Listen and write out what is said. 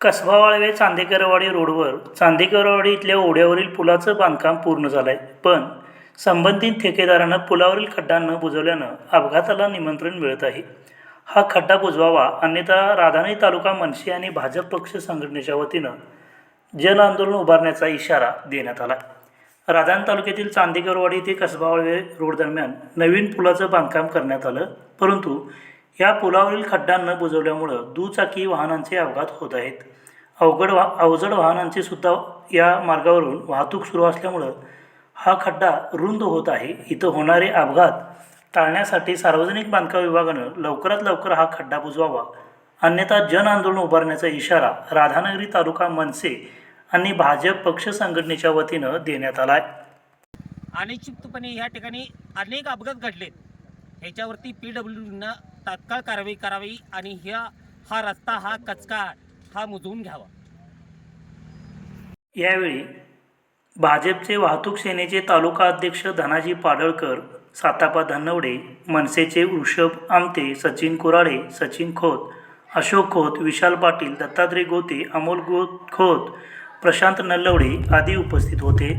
कसबा वाळवे चांदेकरवाडी रोडवर चांदेकरवाडी इथल्या ओढ्यावरील पुलाचं बांधकाम पूर्ण झालं आहे पण संबंधित ठेकेदारानं पुलावरील खड्डा न बुजवल्यानं अपघाताला निमंत्रण मिळत आहे. हा खड्डा बुजवावा अन्यथा राधानई तालुका मनसे आणि भाजप पक्ष संघटनेच्या वतीनं जन आंदोलन उभारण्याचा इशारा देण्यात आला. राधान तालुक्यातील चांदेकरवाडी ते कसबा वाळवे रोड दरम्यान नवीन पुलाचं बांधकाम करण्यात आलं परंतु या पुलावरील खड्डा न बुजवल्यामुळं दुचाकी वाहनांचे अपघात होत आहेत. अवघड वा अवजड वाहनांची सुद्धा या मार्गावरून वाहतूक सुरू असल्यामुळं हा खड्डा रुंद होत आहे. इथं होणारे अपघात टाळण्यासाठी सार्वजनिक बांधकाम विभागानं लवकरात लवकर हा खड्डा बुजवावा. अन्यथा जन आंदोलन उभारण्याचा इशारा राधानगरी तालुका मनसे आणि भाजप पक्ष संघटनेच्या वतीनं देण्यात आला आहे अनिश्चितपणे या ठिकाणी अनेक अपघात घडलेत. ह्याच्यावरती पी डब्ल्यू डीनं तात्काळ कारवाई करावी आणि ह्या हा रस्ता हा कचका हा मुजवून घ्यावा. यावेळी भाजपचे वाहतूक सेनेचे तालुका अध्यक्ष धनाजी पाडळकर सातापा धनवडे मनसेचे वृषभ आमते सचिन कुराळे सचिन खोत अशोक खोत विशाल पाटील दत्तात्रय गोते अमोल गो खोत प्रशांत नल्लवडे आदी उपस्थित होते.